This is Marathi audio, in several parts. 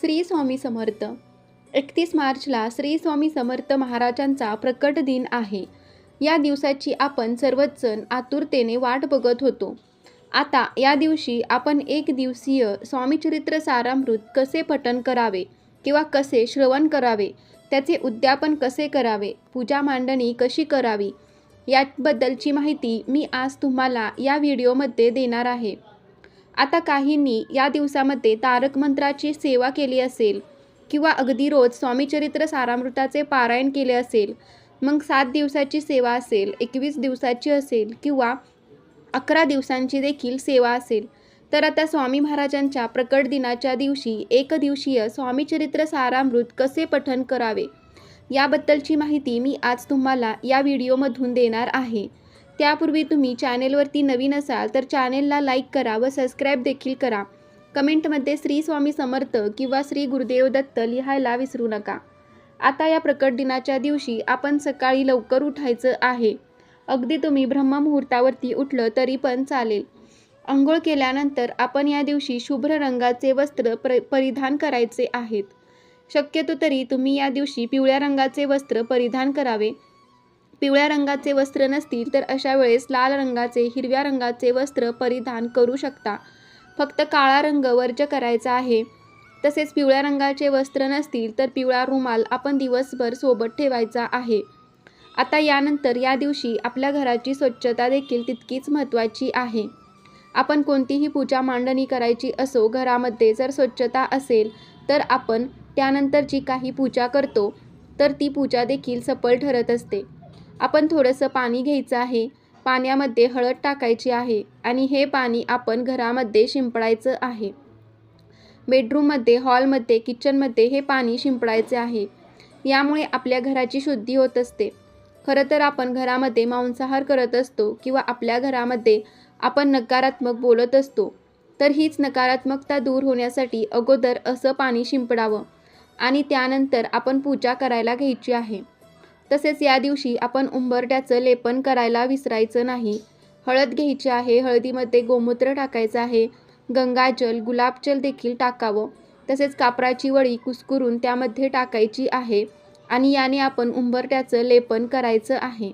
श्री स्वामी समर्थ. एकतीस मार्चला श्री स्वामी समर्थ महाराजांचा प्रकट दिन आहे. या दिवसाची आपण सर्वच जण आतुरतेने वाट बघत होतो. आता या दिवशी आपण एक दिवसीय स्वामीचरित्र सारामृत कसे पठन करावे किंवा कसे श्रवण करावे त्याचे उद्यापन कसे करावे पूजा मांडणी कशी करावी याबद्दलची माहिती मी आज तुम्हाला या व्हिडिओमध्ये देणार आहे. आता काहींनी या दिवसामध्ये तारक मंत्राची सेवा केली असेल किंवा अगदी रोज स्वामीचरित्र सारामृताचे पारायण केले असेल मग सात दिवसाची सेवा असेल एकवीस दिवसाची असेल किंवा अकरा दिवसांची देखील सेवा असेल तर आता स्वामी महाराजांच्या प्रकट दिनाच्या दिवशी एक दिवसीय स्वामीचरित्र सारामृत कसे पठन करावे? याबद्दलची माहिती मी आज तुम्हाला या व्हिडिओमधून देणार आहे. त्यापूर्वी तुम्ही चॅनेलवरती नवीन असाल तर चॅनेलला लाईक करा व सबस्क्राईब देखील करा. कमेंटमध्ये श्री स्वामी समर्थ किंवा श्री गुरुदेव दत्त लिहायला विसरू नका. आता या प्रकट दिनाच्या दिवशी आपण सकाळी लवकर उठायचं आहे. अगदी तुम्ही ब्रह्ममुहूर्तावरती उठलं तरी पण चालेल. अंघोळ केल्यानंतर आपण या दिवशी शुभ्र रंगाचे वस्त्र प्र परिधान करायचे आहेत. शक्यतो तरी तुम्ही या दिवशी पिवळ्या रंगाचे वस्त्र परिधान करावे. पिवळ्या रंगाचे वस्त्र नसतील तर अशा वेळेस लाल रंगाचे हिरव्या रंगाचे वस्त्र परिधान करू शकता. फक्त काळा रंग वर्ज करायचा आहे. तसेच पिवळ्या रंगाचे वस्त्र नसतील तर पिवळा रुमाल आपण दिवसभर सोबत ठेवायचा आहे. आता यानंतर या दिवशी आपल्या घराची स्वच्छता देखील तितकीच महत्त्वाची आहे. आपण कोणतीही पूजा मांडणी करायची असो घरामध्ये जर स्वच्छता असेल तर आपण त्यानंतर जी काही पूजा करतो तर ती पूजा देखील सफल ठरत असते. आपण थोडंसं पाणी घ्यायचं आहे. पाण्यामध्ये हळद टाकायची आहे आणि हे पाणी आपण घरामध्ये शिंपडायचं आहे. बेडरूममध्ये हॉलमध्ये किचनमध्ये हे पाणी शिंपडायचे आहे. यामुळे आपल्या घराची शुद्धी होत असते. खरं तर आपण घरामध्ये मांसाहार करत असतो किंवा आपल्या घरामध्ये आपण नकारात्मक बोलत असतो तर हीच नकारात्मकता दूर होण्यासाठी अगोदर असं पाणी शिंपडावं आणि त्यानंतर आपण पूजा करायला घ्यायची आहे. तसेच या दिवशी आपण उंबरट्याचं लेपन करायला विसरायचं नाही. हळद घ्यायची आहे हळदीमध्ये गोमूत्र टाकायचं आहे गंगाजल गुलाबजल देखील टाकावं. तसेच कापराची वळी कुसकुरून त्यामध्ये टाकायची आहे आणि याने आपण उंबरट्याचं लेपन करायचं आहे.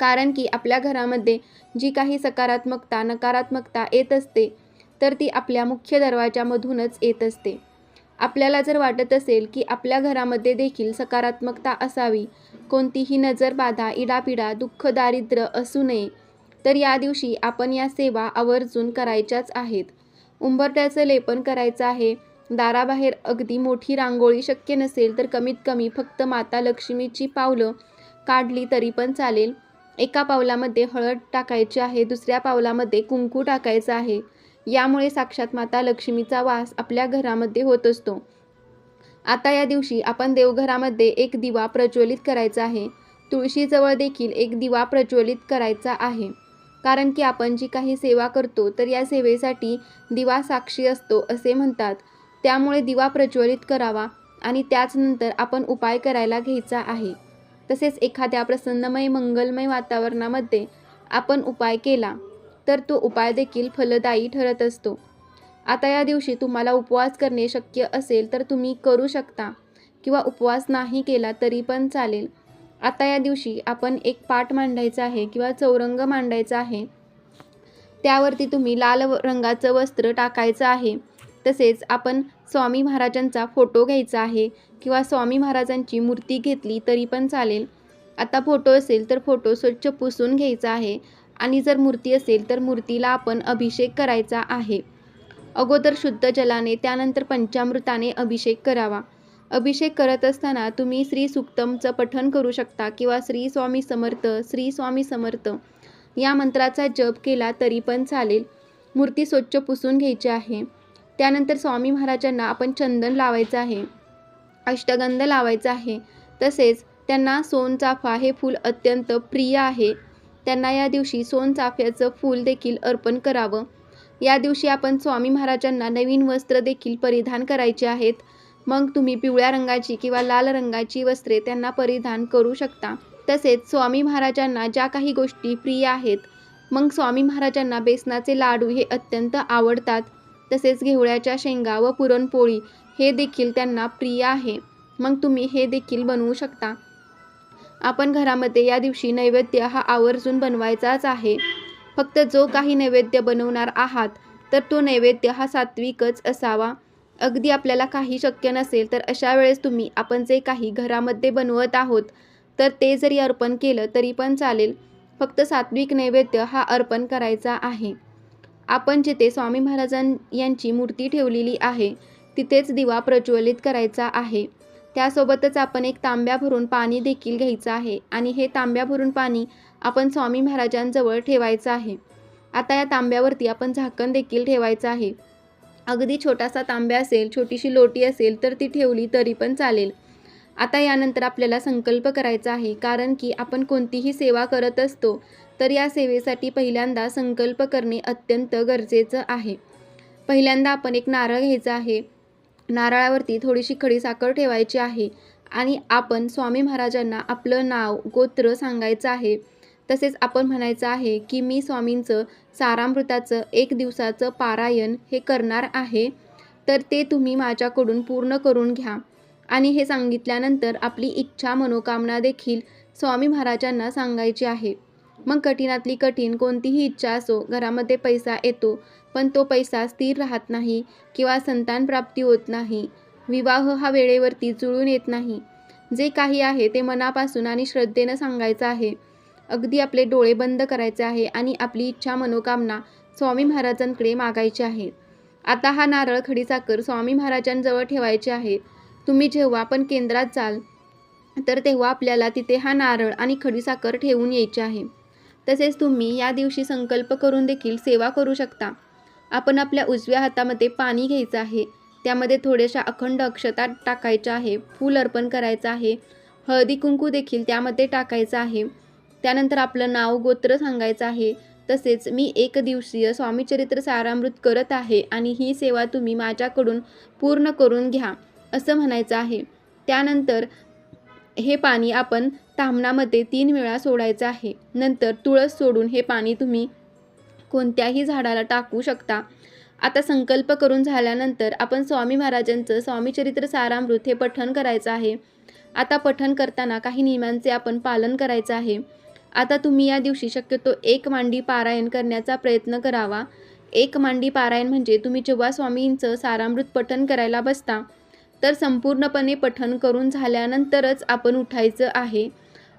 कारण की आपल्या घरामध्ये जी काही सकारात्मकता नकारात्मकता येत असते तर ती आपल्या मुख्य दरवाजामधूनच येत असते. आपल्याला जर वाटत असेल की आपल्या घरामध्ये देखील सकारात्मकता असावी कोणतीही नजरबाधा इडापिडा दुःख दारिद्र्य असू नये तर या दिवशी आपण या सेवा आवर्जून करायच्याच आहेत. उंबरट्याचं लेपन करायचं आहे. दाराबाहेर अगदी मोठी रांगोळी शक्य नसेल तर कमीत कमी फक्त माता लक्ष्मीची पावलं काढली तरी पण चालेल. एका पावलामध्ये हळद टाकायची आहे दुसऱ्या पावलामध्ये कुंकू टाकायचं आहे. यामुळे साक्षात माता लक्ष्मीचा वास आपल्या घरामध्ये होत असतो. आता या दिवशी आपण देवघरामध्ये एक दिवा प्रज्वलित करायचा आहे. तुळशीजवळ देखील एक दिवा प्रज्वलित करायचा आहे. कारण की आपण जी काही सेवा करतो तर या सेवेसाठी दिवा साक्षी असतो असे म्हणतात. त्यामुळे दिवा प्रज्वलित करावा आणि त्याचनंतर आपण उपाय करायला घ्यायचा आहे. तसेच एखाद्या प्रसन्नमय मंगलमय वातावरणामध्ये आपण उपाय केला. तर तो उपाय देखील फलदायी ठरत असतो. आता या दिवशी तुम्हाला उपवास करणे शक्य असेल तर तुम्ही करू शकता किंवा उपवास नाही केला तरी पण चालेल. आता या दिवशी आपण एक पाठ मांडायचा आहे किंवा चौरंग मांडायचा आहे. त्यावरती तुम्ही लाल रंगाचं वस्त्र टाकायचं आहे. तसेच आपण स्वामी महाराजांचा फोटो घ्यायचा आहे किंवा स्वामी महाराजांची मूर्ती घेतली तरी पण चालेल. आता फोटो असेल तर फोटो स्वच्छ पुसून घ्यायचा आहे. आणि जर मूर्ती असेल तर मूर्तीला आपण अभिषेक करायचा आहे. अगोदर शुद्ध जलाने त्यानंतर पंचामृताने अभिषेक करावा. अभिषेक करत असताना तुम्ही श्री सुक्तमचं पठण करू शकता किंवा श्री स्वामी समर्थ श्री स्वामी समर्थ. या मंत्राचा जप केला तरी पण चालेल. मूर्ती स्वच्छ पुसून घ्यायची आहे. त्यानंतर स्वामी महाराजांना आपण चंदन लावायचं आहे. अष्टगंध लावायचा आहे. तसेच त्यांना सोनचाफा हे फूल अत्यंत प्रिय आहे. त्यांना या दिवशी सोनचाफ्याचं फूल देखील अर्पण करावं. या दिवशी आपण स्वामी महाराजांना नवीन वस्त्र देखील परिधान करायचे आहेत. मग तुम्ही पिवळ्या रंगाची किंवा लाल रंगाची वस्त्रे त्यांना परिधान करू शकता. तसेच स्वामी महाराजांना ज्या काही गोष्टी प्रिय आहेत मग स्वामी महाराजांना बेसनाचे लाडू हे अत्यंत आवडतात. तसेच घेवळ्याच्या शेंगा व पुरणपोळी हे देखील त्यांना प्रिय आहे. मग तुम्ही हे देखील बनवू शकता. आपण घरामध्ये या दिवशी नैवेद्य हा आवर्जून बनवायचाच आहे. फक्त जो काही नैवेद्य बनवणार आहात तर तो नैवेद्य हा सात्विकच असावा. अगदी आपल्याला काही शक्य नसेल तर अशा वेळेस तुम्ही आपण जे काही घरामध्ये बनवत आहोत तर ते जरी अर्पण केलं तरी पण चालेल. फक्त सात्विक नैवेद्य हा अर्पण करायचा आहे. आपण जिथे स्वामी महाराजां यांची मूर्ती ठेवलेली आहे तिथेच दिवा प्रज्वलित करायचा आहे. त्यासोबतच आपण एक तांब्या भरून पाणी देखील घ्यायचं आहे आणि हे तांब्या भरून पाणी आपण स्वामी महाराजांजवळ ठेवायचं आहे. आता या तांब्यावरती आपण झाकण देखील ठेवायचं आहे. अगदी छोटासा तांब्या असेल छोटीशी लोटी असेल तर ती ठेवली तरी पण चालेल. आता यानंतर आपल्याला संकल्प करायचा आहे कारण की आपण कोणतीही सेवा करत असतो तर या सेवेसाठी पहिल्यांदा संकल्प करणे अत्यंत गरजेचं आहे. पहिल्यांदा आपण एक नारळ घ्यायचा आहे. नारळावरती थोडीशी खडीसाखर ठेवायची आहे आणि आपण स्वामी महाराजांना आपलं नाव गोत्र सांगायचं आहे. तसेच आपण म्हणायचं आहे की मी स्वामींचं सारामृताचं एक दिवसाचं पारायण हे करणार आहे तर ते तुम्ही माझ्याकडून पूर्ण करून घ्या. आणि हे सांगितल्यानंतर आपली इच्छा मनोकामना देखील स्वामी महाराजांना सांगायची आहे. मग कठीणातली कठीण कोणतीही इच्छा असो घरामध्ये पैसा येतो पण तो पैसा स्थिर राहत नाही किंवा संतान प्राप्ती होत नाही. विवाह हा वेळेवरती जुळून येत नाही. जे काही आहे ते मनापासून आणि श्रद्धेनं सांगायचं आहे. अगदी आपले डोळे बंद करायचे आहे आणि आपली इच्छा मनोकामना स्वामी महाराजांकडे मागायची आहे. आता हा नारळ खडीसाखर स्वामी महाराजांजवळ ठेवायचे आहे. तुम्ही जेव्हा पण केंद्रात जाल तर तेव्हा आपल्याला तिथे हा नारळ आणि खडीसाखर ठेवून यायचे आहे. तसेच तुम्ही या दिवशी संकल्प करून देखील सेवा करू शकता. आपण आपल्या उजव्या हातामध्ये पाणी घ्यायचं आहे. त्यामध्ये थोड्याशा अखंड अक्षता टाकायच्या आहे. फूल अर्पण करायचं आहे. हळदी कुंकू देखील त्यामध्ये टाकायचं आहे. त्यानंतर आपलं नाव गोत्र सांगायचं आहे. तसेच मी एक दिवसीय स्वामीचरित्र सारामृत करत आहे आणि ही सेवा तुम्ही माझ्याकडून पूर्ण करून घ्या असं म्हणायचं आहे. त्यानंतर हे पाणी आपण तामणामध्ये तीन वेळा सोडायचं आहे. नंतर तुळस सोडून हे पाणी तुम्ही कोणत्याही झाडाला टाकू शकता. आता संकल्प करून झाल्यानंतर आपण स्वामी महाराजांचं स्वामीचरित्र सारामृत हे पठण करायचं आहे. आता पठण करताना काही नियमांचे आपण पालन करायचं आहे. आता तुम्ही या दिवशी शक्यतो एक मांडी पारायण करण्याचा प्रयत्न करावा. एक मांडी पारायण म्हणजे तुम्ही जेव्हा स्वामींचं सारामृत पठण करायला बसता तर संपूर्णपणे पठण करून झाल्यानंतरच आपण उठायचं आहे.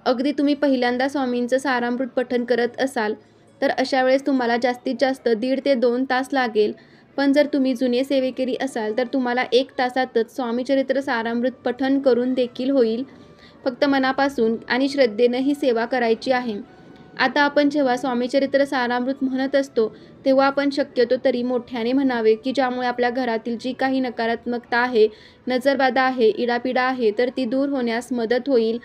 अगदी तुम्ही पहिल्यांदा स्वामींचं सारामृत पठन करत असाल तर अशा वेळेस तुम्हाला जास्तीत जास्त दीड ते दोन तास लागेल. पण जर तुम्ही जुने सेवेकरी असाल तर तुम्हाला एक तासातच स्वामीचरित्र सारामृत पठन करून देखील होईल. फक्त मनापासून आणि श्रद्धेनं ही सेवा करायची आहे. आता आपण जेव्हा स्वामीचरित्र सारामृत म्हणत असतो तेव्हा आपण शक्यतो तरी मोठ्याने म्हणावे की ज्यामुळे आपल्या घरातील जी काही नकारात्मकता आहे नजरबाधा आहे इडापिडा आहे तर ती दूर होण्यास मदत होईल.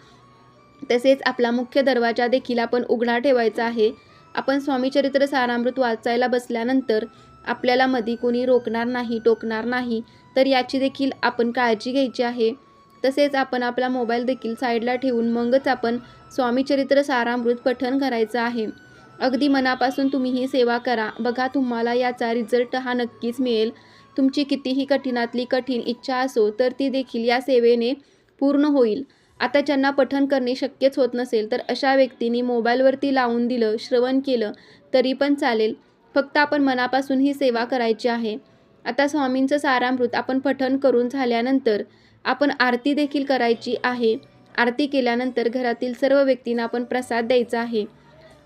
तसेच आपला मुख्य दरवाजा देखील आपण उघडा ठेवायचा आहे. आपण स्वामीचरित्र सारामृत वाचायला बसल्यानंतर आपल्याला मधी कोणी रोखणार नाही टोकणार नाही तर याची देखील आपण काळजी घ्यायची आहे. तसेच आपण आपला मोबाईल देखील साईडला ठेवून मगच आपण स्वामीचरित्र सारामृत पठण करायचं आहे. अगदी मनापासून तुम्ही ही सेवा करा. बघा तुम्हाला याचा रिझल्ट हा नक्कीच मिळेल. तुमची कितीही कठीणातली कठीण इच्छा असो तर ती देखील या सेवेने पूर्ण होईल. आता ज्यांना पठन करणे शक्यच होत नसेल तर अशा व्यक्तींनी मोबाईलवरती लावून दिलं श्रवण केलं तरी पण चालेल. फक्त आपण मनापासून ही सेवा करायची आहे. आता स्वामींचं सारामृत आपण पठन करून झाल्यानंतर आपण आरती देखील करायची आहे. आरती केल्यानंतर घरातील सर्व व्यक्तींना आपण प्रसाद द्यायचा आहे.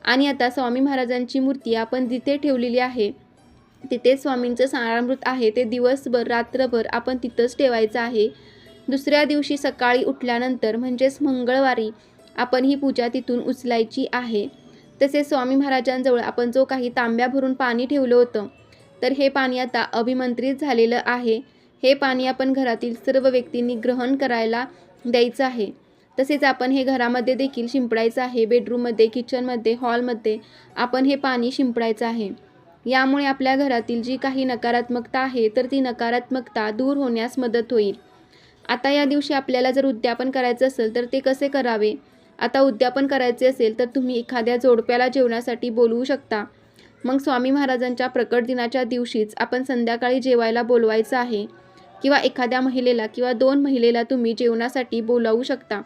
आणि आता स्वामी महाराजांची मूर्ती आपण जिथे ठेवलेली आहे तिथे स्वामींचं सारामृत आहे. ते दिवसभर रात्रभर आपण तिथंच ठेवायचं आहे. दुसऱ्या दिवशी सकाळी उठल्यानंतर म्हणजेच मंगळवारी आपण ही पूजा तिथून उचलायची आहे. तसेच स्वामी महाराजांजवळ आपण जो काही तांब्या भरून पाणी ठेवलं होतं तर हे पाणी आता अभिमंत्रित झालेलं आहे. हे पाणी आपण घरातील सर्व व्यक्तींनी ग्रहण करायला द्यायचं आहे. तसेच आपण हे घरामध्ये देखील शिंपडायचं आहे. बेडरूममध्ये किचनमध्ये हॉलमध्ये आपण हे पाणी शिंपडायचं आहे. यामुळे आपल्या घरातील जी काही नकारात्मकता आहे तर ती नकारात्मकता दूर होण्यास मदत होईल. आता या दिवशी आपल्याला जर उद्यापन करायचं असेल तर ते कसे करावे? आता उद्यापन करायचे असेल तर तुम्ही एखाद्या जोडप्याला जेवणासाठी बोलवू शकता. मग स्वामी महाराजांच्या प्रकट दिनाच्या दिवशीच आपण संध्याकाळी जेवायला बोलवायचं आहे. किंवा एखाद्या महिलेला किंवा दोन महिलेला तुम्ही जेवणासाठी बोलावू शकता.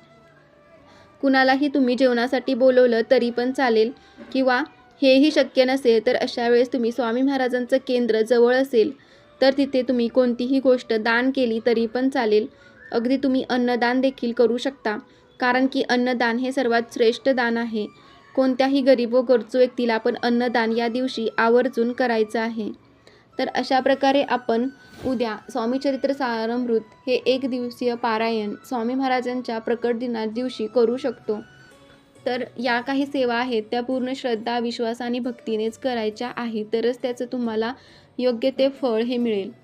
कुणालाही तुम्ही जेवणासाठी बोलवलं तरी पण चालेल. किंवा हेही शक्य नसेल तर अशा वेळेस तुम्ही स्वामी महाराजांचं केंद्र जवळ असेल तर तिथे तुम्ही कोणतीही गोष्ट दान केली तरी पण चालेल. अगदी तुम्ही अन्नदान देखील करू शकता. कारण की अन्नदान हे सर्वात श्रेष्ठ दान आहे. कोणत्याही गरीब व गरजू व्यक्तीला आपण अन्नदान या दिवशी आवर्जून करायचं आहे. तर अशा प्रकारे आपण उद्या स्वामी चरित्र सारामृत हे एक दिवसीय पारायण स्वामी महाराजांच्या प्रकट दिना दिवशी करू शकतो. तर या काही सेवा आहेत त्या पूर्ण श्रद्धा विश्वास आणि भक्तीनेच करायच्या आहे. तरच त्याचं तुम्हाला योग्य ते फळ हे मिळेल.